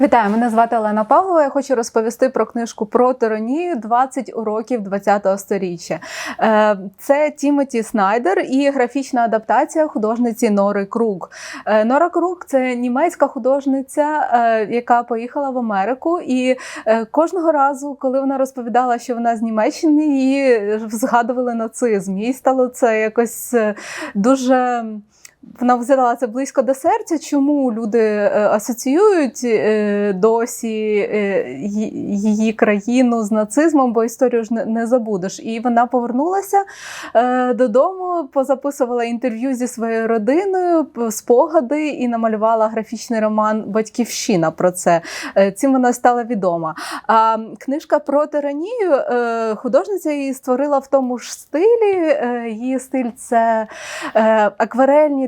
Вітаю, мене звати Олена Павлова. Я хочу розповісти про книжку про тиранію 20 уроків 20-го сторіччя. Е, Це Тімоті Снайдер і графічна адаптація художниці Нори Круг. Е, Нора Круг це німецька художниця, е, яка поїхала в Америку, і кожного разу, коли вона розповідала, що вона з Німеччини, її згадували нацизм. Їй стало це якось дуже. Вона взяла це близько до серця, чому люди е, асоціюють е, досі е, її країну з нацизмом, бо історію ж не, забудеш. І вона повернулася додому, позаписувала інтерв'ю зі своєю родиною, спогади і намалювала графічний роман Батьківщина про це. Цим вона стала відома. А книжка про тиранію художниця її створила в тому ж стилі. Її стиль це е,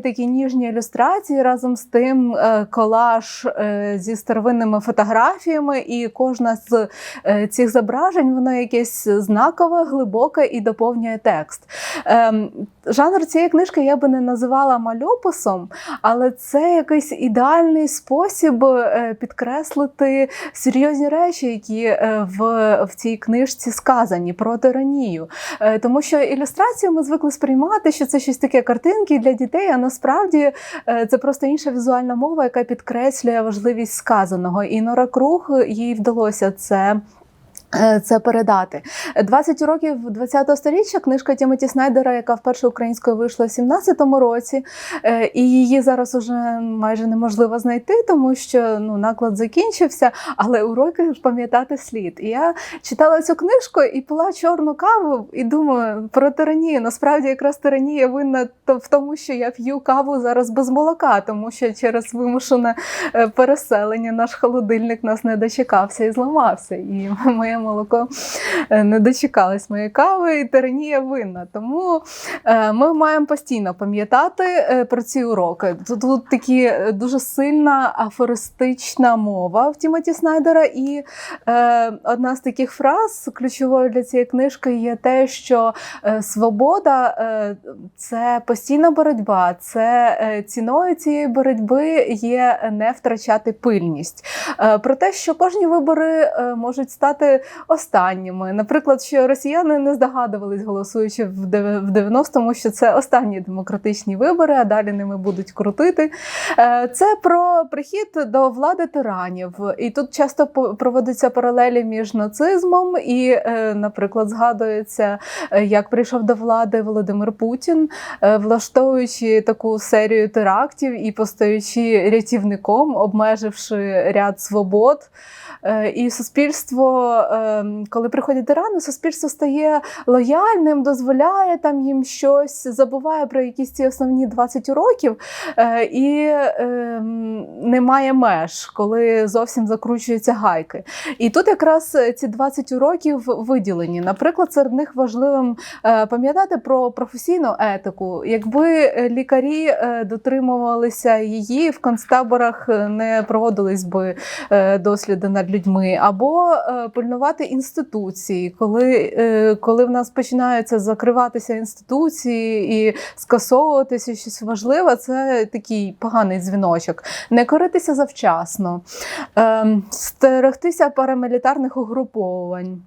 такі ніжні ілюстрації, разом з тим е, колаж е, зі старовинними фотографіями, і кожна з е, цих зображень воно якесь знакове, глибоке і доповнює текст. Ем, Жанр цієї книжки я би не називала мальописом, але це якийсь ідеальний спосіб підкреслити серйозні речі, які в, в цій книжці сказані про тиранію. Тому що ілюстрацію ми звикли сприймати, що це щось таке картинки для дітей, а насправді е, це просто інша візуальна мова, яка підкреслює важливість сказаного. І Нора Круг їй вдалося це. Е, Це передати 20 років 20-го сторіччя. Книжка Тімоті Снайдера, яка вперше українською вийшла в 17-му році, е, і її зараз уже майже неможливо знайти, тому що ну наклад закінчився. Але уроки пам'ятати слід. І я читала цю книжку і пила чорну каву, і думаю про тиранію. Насправді, якраз тиранія винна в тому, що я п'ю каву зараз без молока, тому що через вимушене е, переселення наш холодильник нас не дочекався і зламався. І моє молоко е, не дочекалось моєї кави, і тиранія винна. Тому е, ми маємо постійно пам'ятати е, про ці уроки. Тут, тут такі дуже сильна афористична мова в Тімоті Снайдера, і е, одна з таких фраз ключовою для цієї книжки є те, що свобода це постійна боротьба, це ціною цієї боротьби є не втрачати пильність. Про те, що кожні вибори можуть стати останніми. Наприклад, що росіяни не здогадувались, голосуючи в дев- 90-му, що це останні демократичні вибори, а далі ними будуть крутити. Е, Це про прихід до влади тиранів. І тут часто проводяться паралелі між нацизмом і, е, наприклад, згадується, е, як прийшов до влади Володимир Путін, влаштовуючи таку серію терактів і постаючи рятівником, обмеживши ряд свобод. І суспільство, коли приходять тирани, суспільство стає лояльним, дозволяє там їм щось, забуває про якісь ці основні 20 уроків е, і е, немає меж, коли зовсім закручуються гайки. І тут якраз ці 20 уроків виділені. Наприклад, серед них важливим е, пам'ятати про професійну етику. Якби е, лікарі е, дотримувалися її, в концтаборах е, не проводились би е, досліди над людьми, або е, пильнувати інституції, коли, е, коли в нас починаються закриватися інституції і скасовуватися щось важливе, це такий поганий дзвіночок. Не коритися завчасно, е, стерегтися парамілітарних угруповань.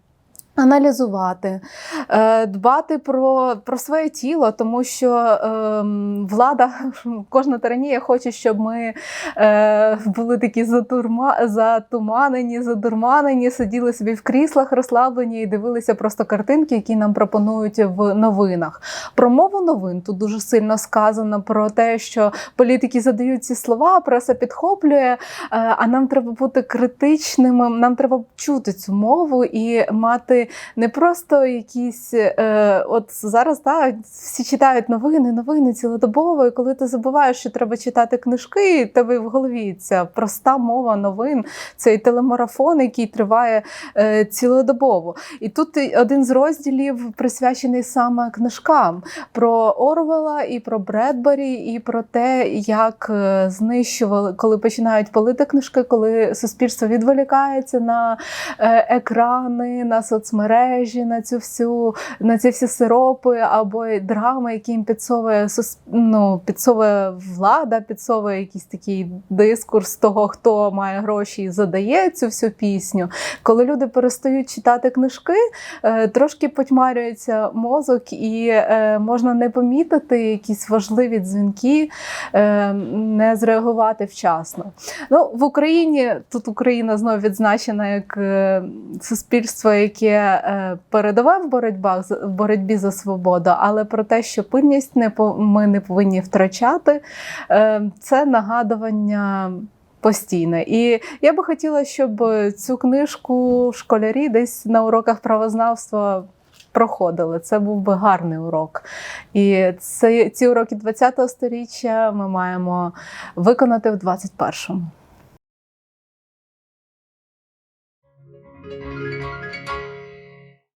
Аналізувати, е, дбати про, про своє тіло, тому що ем, влада, кожна тиранія хоче, щоб ми е, були такі затурма, затуманені, задурманені, сиділи собі в кріслах, розслаблені і дивилися просто картинки, які нам пропонують в новинах. Про мову новин тут дуже сильно сказано про те, що політики задають ці слова, преса підхоплює, е, а нам треба бути критичними, нам треба чути цю мову і мати не просто якісь. Е, от зараз так, всі читають новини, новини цілодобово, і коли ти забуваєш, що треба читати книжки, тебе в голові ця проста мова новин, цей телемарафон, який триває е, цілодобово. І тут один з розділів присвячений саме книжкам про Орвела і про Бредбері, і про те, як е, знищували, коли починають палити книжки, коли суспільство відволікається на е, екрани, на соцмережі, соцмережі, на цю всю на ці всі сиропи або драми, які їм підсовує ну, підсовує влада, підсовує якийсь такий дискурс того, хто має гроші і задає цю всю пісню. Коли люди перестають читати книжки, е, трошки потьмарюється мозок, і е, можна не помітити якісь важливі дзвінки, е, не зреагувати вчасно. Ну, в Україні тут Україна знову відзначена як суспільство, яке е, передове в боротьбах в боротьбі за свободу, але про те, що пильність не ми не повинні втрачати, е, це нагадування. Постійне. І я би хотіла, щоб цю книжку школярі десь на уроках правознавства проходили. Це був би гарний урок. І це, ці уроки 20-го сторіччя ми маємо виконати в 21-му.